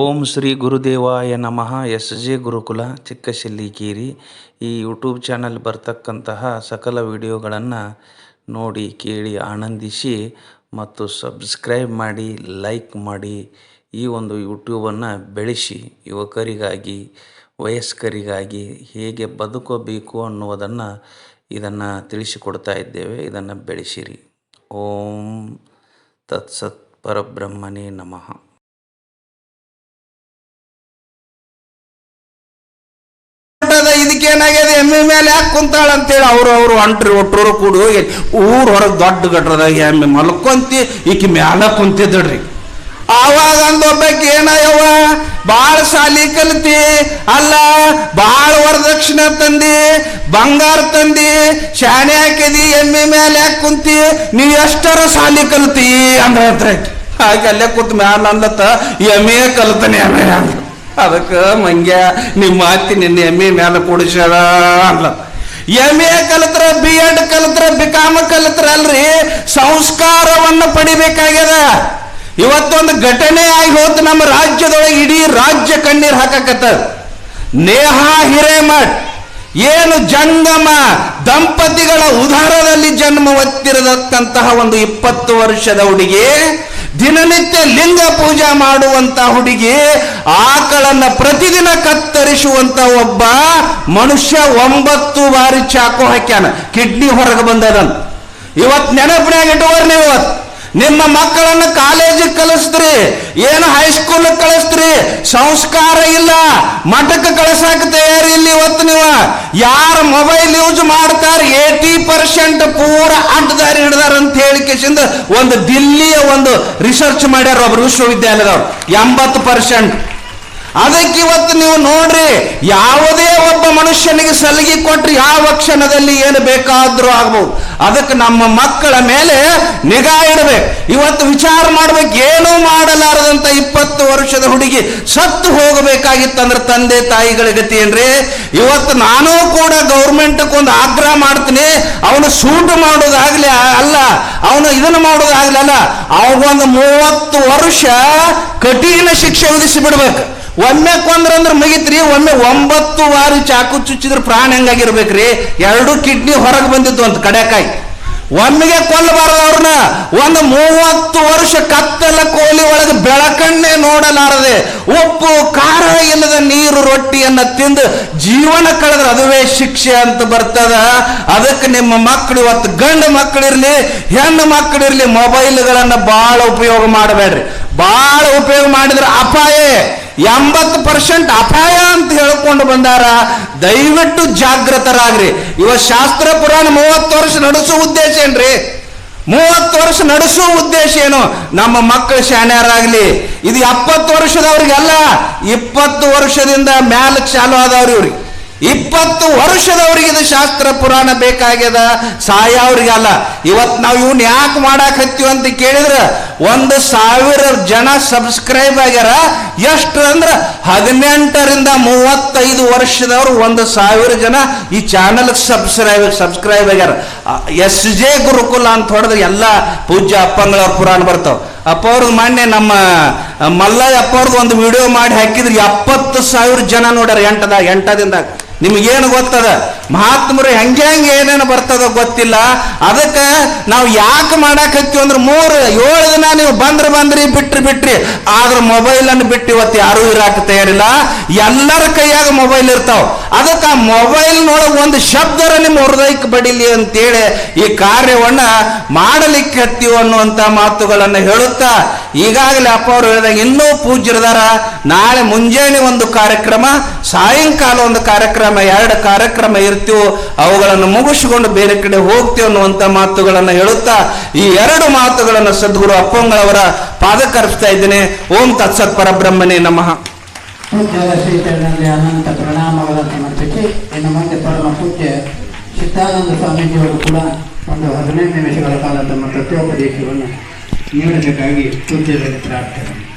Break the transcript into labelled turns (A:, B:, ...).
A: ಓಂ ಶ್ರೀ ಗುರುದೇವಾಯ ನಮಃ. S J ಗುರುಕುಲ ಚಿಕ್ಕಶಿಲ್ಲಿಕೇರಿ ಈ YouTube channel ಬರ್ತಕ್ಕಂತಹ ಸಕಲ ವಿಡಿಯೋಗಳನ್ನು ನೋಡಿ, ಕೇಳಿ, ಆನಂದಿಸಿ ಮತ್ತು ಸಬ್ಸ್ಕ್ರೈಬ್ ಮಾಡಿ, ಲೈಕ್ ಮಾಡಿ ಈ ಒಂದು ಯೂಟ್ಯೂಬನ್ನು ಬೆಳೆಸಿ ಯುವಕರಿಗಾಗಿ, ವಯಸ್ಕರಿಗಾಗಿ ಹೇಗೆ ಬದುಕಬೇಕು ಅನ್ನುವುದನ್ನು ಇದನ್ನು ತಿಳಿಸಿಕೊಡ್ತಾ ಇದ್ದೇವೆ. ಇದನ್ನು ಬೆಳೆಸಿರಿ. ಓಂ ತತ್ಸತ್ ಪರಬ್ರಹ್ಮನೇ ನಮಃ.
B: ಹೊಂಟದ ಇದಕ್ಕೇನಾಗ್ಯದ ಎಮ್ಮೆ ಮೇಲೆ ಯಾಕೆ ಕುಂತಾಳ ಅಂತೇಳಿ ಅವ್ರು ಅವರು ಅಂಟ್ರಿ ಒಟ್ಟರು ಕೂಡಿ ಹೋಗಿ, ಊರ್ ಹೊರಗೆ ದೊಡ್ಡ ಗಟ್ರದಾಗ ಎಮ್ಮೆ ಮಲ್ಕೊಂತಿ, ಈಕಿ ಮ್ಯಾಲ ಕುಂತಿದ್ದಳ್ರಿ. ಆವಾಗ ಅಂದೊಬ್ಬಕ್ಕೆ ಏನಯ್ಯವ ಬಾಳ ಸಾಲಿ ಕಲಿತಿ, ಅಲ್ಲ, ಬಾಳ ವರದಕ್ಷಿಣೆ ತಂದಿ, ಬಂಗಾರ ತಂದಿ, ಶಾಣೆ ಹಾಕಿದಿ, ಎಮ್ಮೆ ಮೇಲೆ ಯಾಕೆ ಕುಂತಿ? ನೀ ಎಷ್ಟರ ಸಾಲಿ ಕಲ್ತಿ ಅಂದ್ರೆ ಹಾಗೆ ಅಲ್ಲೇ ಕೂತ್ ಮ್ಯಾಲ ಅಂದತ್ತ ಎಮ್ಮೆ ಕಲ್ತಾನೆ ಎಮ್ಮೆ ಅಂದ್ರ ಅದಕ್ಕೆ ಮಂಗ್ಯ, ನಿಮ್ಮ ಮಾತಿ ನಿನ್ನ ಎಂ ಎ ಮ್ಯಾಲ ಕೊಡಿಸ್ಯಾರ ಅಲ್ಲ ಎಂ ಎ ಕಲಿತ್ರ ಬಿ ಎಡ್ ಕಲಿತ್ರ ಬಿ ಕಾಮ ಕಲಿತ್ರ ಅಲ್ರಿ, ಸಂಸ್ಕಾರವನ್ನು ಪಡಿಬೇಕಾಗ್ಯದ. ಇವತ್ತೊಂದು ಘಟನೆ ಆಗಿ ಹೋತು ನಮ್ಮ ರಾಜ್ಯದೊಳಗೆ ಇಡೀ ರಾಜ್ಯ ಕಣ್ಣೀರ್ ಹಾಕಕತ್ತ. ನೇಹಾ ಹಿರೇಮಠ್, ಏನು ಜಂಗಮ, ದಂಪತಿಗಳ ಉದಾರದಲ್ಲಿ ಜನ್ಮ ಹೊತ್ತಿರತಕ್ಕಂತಹ ಒಂದು ಇಪ್ಪತ್ತು ವರ್ಷದ ಹುಡುಗಿ ದಿನನಿತ್ಯ ಲಿಂಗ ಪೂಜಾ ಮಾಡುವಂತ ಹುಡುಗಿ ಆಕಳನ್ನ ಪ್ರತಿದಿನ ಕತ್ತರಿಸುವಂತ ಒಬ್ಬ ಮನುಷ್ಯ ಒಂಬತ್ತು ಬಾರಿ ಚಾಕು ಹಾಕ್ಯಾನ. ಕಿಡ್ನಿ ಹೊರಗೆ ಬಂದದನ್. ಇವತ್ ನೆನಪಿನಾಗ ಇಟ್ಟುವರ್ ನೀವು. ಇವತ್ತು ನಿಮ್ಮ ಮಕ್ಕಳನ್ನ ಕಾಲೇಜಿಗೆ ಕಲಿಸಿದ್ರಿ. ಏನು ಹೈಸ್ಕೂಲ್ ಸಂಸ್ಕಾರ ಇಲ್ಲ. ಮಠಕ್ಕೆ ತಯಾರಿ ಇಲ್ಲಿ ಇವತ್ತು ನೀವು. ಯಾರ ಮೊಬೈಲ್ ಯೂಸ್ ಮಾಡ್ತಾರೆ ಏಟಿ ಪರ್ಸೆಂಟ್ ಪೂರ ಅಡ್ಡದಾರಿ ಹಿಡ್ದಾರ ಅಂತ ಹೇಳಿಕೆಸಿಂದ ಒಂದು ದಿಲ್ಲಿಯ ಒಂದು ರಿಸರ್ಚ್ ಮಾಡ್ಯಾರ ಒಬ್ರು ವಿಶ್ವವಿದ್ಯಾಲಯದವ್ರು. ಎಂಬತ್ತು ಪರ್ಸೆಂಟ್ ಅದಕ್ಕೆ ಇವತ್ತು ನೀವು ನೋಡ್ರಿ, ಯಾವುದೇ ಒಬ್ಬ ಮನುಷ್ಯನಿಗೆ ಸಲಿಗೆ ಕೊಟ್ಟರೆ ಯಾವ ಕ್ಷಣದಲ್ಲಿ ಏನು ಬೇಕಾದರೂ ಆಗ್ಬೋದು. ಅದಕ್ಕೆ ನಮ್ಮ ಮಕ್ಕಳ ಮೇಲೆ ನಿಗಾ ಇಡಬೇಕು. ಇವತ್ತು ವಿಚಾರ ಮಾಡಬೇಕು, ಏನೂ ಮಾಡಲಾರದಂತ ಇಪ್ಪತ್ತು ವರ್ಷದ ಹುಡುಗಿ ಸತ್ತು ಹೋಗಬೇಕಾಗಿತ್ತಂದ್ರೆ ತಂದೆ ತಾಯಿಗಳ ಗತಿ ಏನ್ರಿ? ಇವತ್ತು ನಾನು ಕೂಡ ಗೌರ್ಮೆಂಟ್ಗೆ ಒಂದು ಆಗ್ರಹ ಮಾಡ್ತೀನಿ. ಅವನು ಸೂಟ್ ಮಾಡೋದಾಗ್ಲಿ ಅಲ್ಲ, ಅವನು ಇದನ್ನು ಮಾಡೋದಾಗ್ಲಿ ಅಲ್ಲ ಅವನಿಗೊಂದು ಮೂವತ್ತು ವರ್ಷ ಕಠಿಣ ಶಿಕ್ಷೆ ವಿಧಿಸಿ ಬಿಡ್ಬೇಕು ಒಮ್ಮೆ ಕೊಂದ್ರಂದ್ರೆ ಮುಗಿತ್ರಿ, ಒಮ್ಮೆ ಒಂಬತ್ತು ವಾರ ಚಾಕು ಚುಚ್ಚಿದ್ರೆ ಪ್ರಾಣ ಹೆಂಗಾಗಿರ್ಬೇಕ್ರಿ? ಎರಡು ಕಿಡ್ನಿ ಹೊರಗೆ ಬಂದಿತ್ತು ಅಂತ ಕಡೆಕಾಯಿ ಒಮ್ಮೆಗೆ ಕೊಲ್ಲಬಾರದು ಅವ್ರನ್ನ. ಒಂದು ಮೂವತ್ತು ವರ್ಷ ಕತ್ತಲ ಕೋಲಿ ಒಳಗೆ ಬೆಳಕನ್ನೇ ನೋಡಲಾರದೆ, ಉಪ್ಪು, ಖಾರ ಇಲ್ಲದ ನೀರು ರೊಟ್ಟಿಯನ್ನ ತಿಂದು ಜೀವನ ಕಳೆದ್ರೆ ಅದುವೇ ಶಿಕ್ಷೆ ಅಂತ ಬರ್ತದ. ಅದಕ್ಕೆ ನಿಮ್ಮ ಮಕ್ಕಳು ಇವತ್ತು ಗಂಡು ಮಕ್ಕಳಿರ್ಲಿ ಹೆಣ್ಣು ಮಕ್ಕಳಿರ್ಲಿ ಮೊಬೈಲ್ಗಳನ್ನ ಬಹಳ ಉಪಯೋಗ ಮಾಡಬೇಡ್ರಿ. ಬಹಳ ಉಪಯೋಗ ಮಾಡಿದ್ರೆ ಅಪಾಯ. ಎಂಬತ್ತು ಪರ್ಸೆಂಟ್ ಅಪಾಯ ಅಂತ ಹೇಳ್ಕೊಂಡು ಬಂದಾರ. ದಯವಿಟ್ಟು ಜಾಗೃತರಾಗ್ರಿ ಇವ ಶಾಸ್ತ್ರ ಪುರಾಣ ಮೂವತ್ತು ವರ್ಷ ನಡೆಸೋ ಉದ್ದೇಶ ಏನ್ರಿ? ಮೂವತ್ತು ವರ್ಷ ನಡೆಸೋ ಉದ್ದೇಶ ಏನು? ನಮ್ಮ ಮಕ್ಕಳು ಶಾಣ್ಯರಾಗ್ಲಿ. ಇದು ಎಪ್ಪತ್ತು ವರ್ಷದವ್ರಿಗೆಲ್ಲ ಇಪ್ಪತ್ತು ವರ್ಷದಿಂದ ಮ್ಯಾಲ ಚಾಲು ಆದವ್ರಿ ಇವ್ರಿಗೆ ಇಪ್ಪತ್ತು ವರ್ಷದವರಿಗೆ ಇದು ಶಾಸ್ತ್ರ ಪುರಾಣ ಬೇಕಾಗ್ಯದ. ಅಲ್ಲ. ಇವತ್ತು ನಾವು ಇವನ್ ಯಾಕೆ ಮಾಡಾಕ್ ಹತ್ತೀವಿ ಅಂತ ಕೇಳಿದ್ರ, ಒಂದು ಸಾವಿರ ಜನ ಸಬ್ಸ್ಕ್ರೈಬ್ ಆಗ್ಯಾರ. ಎಷ್ಟು ಅಂದ್ರ ಹದಿನೆಂಟರಿಂದ ಮೂವತ್ತೈದು ವರ್ಷದವ್ರು ಒಂದು ಸಾವಿರ ಜನ ಈ ಚಾನಲ್ ಸಬ್ಸ್ಕ್ರೈಬ್ ಸಬ್ಸ್ಕ್ರೈಬ್ ಆಗ್ಯಾರ. ಎಸ್ ಜೆ ಗುರುಕುಲ ಅಂತ ಹೊಡೆದ್ರೆ ಎಲ್ಲ ಪೂಜ್ಯ ಅಪ್ಪಂಗಳವ್ರ ಪುರಾಣ ಬರ್ತಾವ. ಅಪ್ಪ ಅವ್ರದ್ದು ಮೊನ್ನೆ ನಮ್ಮ, ಮಲ್ಲಯ್ಯ ಅಪ್ಪ ಅವ್ರದ್ದು ಒಂದು ವಿಡಿಯೋ ಮಾಡಿ ಹಾಕಿದ್ರೆ. ಎಪ್ಪತ್ತು ಸಾವಿರ ಜನ ನೋಡ್ಯಾರ ಎಂಟದಾಗ ಎಂಟದಿಂದಾಗ. ನಿಮಗೇನು ಗೊತ್ತದ? ಮಹಾತ್ಮರು ಹೆಂಗೆ ಹೆಂಗೆ ಏನೇನು ಬರ್ತದ ಗೊತ್ತಿಲ್ಲ. ಅದಕ್ಕೆ ನಾವು ಯಾಕೆ ಮಾಡಕ್ ಹತ್ತೀವಿ ಅಂದ್ರೆ ಮೂರು, ಏಳು ದಿನ ನೀವು ಬಂದ್ರೆ ಬಂದ್ರಿ, ಬಿಟ್ರಿ ಬಿಟ್ರಿ. ಆದ್ರೆ ಮೊಬೈಲ್ ಅನ್ನು ಬಿಟ್ಟು ಇವತ್ತು ಯಾರೂ ಇರಾಕ ತಯಾರಿಲ್ಲ. ಎಲ್ಲರ ಕೈಯಾಗ ಮೊಬೈಲ್ ಇರ್ತಾವ. ಅದಕ್ಕೆ ಆ ಮೊಬೈಲ್ ನೋಡ ಒಂದು ಶಬ್ದರ ನಿಮ್ಮ ಹೃದಯಕ್ಕೆ ಬಡಿಲಿ ಅಂತೇಳಿ ಈ ಕಾರ್ಯವನ್ನ ಮಾಡಲಿಕ್ಕೆ ಹತ್ತೀವಿ ಅನ್ನುವಂತ ಮಾತುಗಳನ್ನು ಹೇಳುತ್ತಾ, ಈಗಾಗಲೇ ಅಪ್ಪ ಅವರು ಹೇಳಿದಾಗ ಇನ್ನೂ ಪೂಜ್ಯರದಾರ ನಾಳೆ ಮುಂಜಾನೆ ಒಂದು ಕಾರ್ಯಕ್ರಮ, ಸಾಯಂಕಾಲ ಒಂದು ಕಾರ್ಯಕ್ರಮ, ಎರಡು ಕಾರ್ಯಕ್ರಮ ಇರ್ತೀವೋ, ಅವುಗಳನ್ನು ಮುಗಿಸಿಕೊಂಡು ಬೇರೆ ಕಡೆ ಹೋಗ್ತೀವಿ ಅನ್ನುವಂಥ ಮಾತುಗಳನ್ನು ಹೇಳುತ್ತಾ, ಈ ಎರಡು ಮಾತುಗಳನ್ನು ಸದ್ಗುರು ಅಪ್ಪಂಗಳವರ ಪಾದಕರ್ಪಿಸ್ತಾ ಇದ್ದೇನೆ. ಓಂ ತತ್ಸತ್ ಪರಬ್ರಹ್ಮನೇ ನಮಃ.
C: ಪೂಜ್ಯರ ಶ್ರೀಚರಣರಲ್ಲಿ ಅನಂತ ಪ್ರಣಾಮಗಳನ್ನು ಸಮರ್ಪಿಸಿ ಇನ್ನು ಮುಂದೆ ಪರಮ ಪೂಜ್ಯ ಚಿತ್ತಾನಂದ ಸ್ವಾಮೀಜಿಯವರು ಕೂಡ ಒಂದು ಹದಿನೈದು ನಿಮಿಷಗಳ ಕಾಲ ತಮ್ಮ ತತ್ವೋಪದೇಶವನ್ನು ನೀಡಬೇಕಾಗಿ ಪೂಜ್ಯರಲ್ಲಿ ಪ್ರಾರ್ಥನೆ.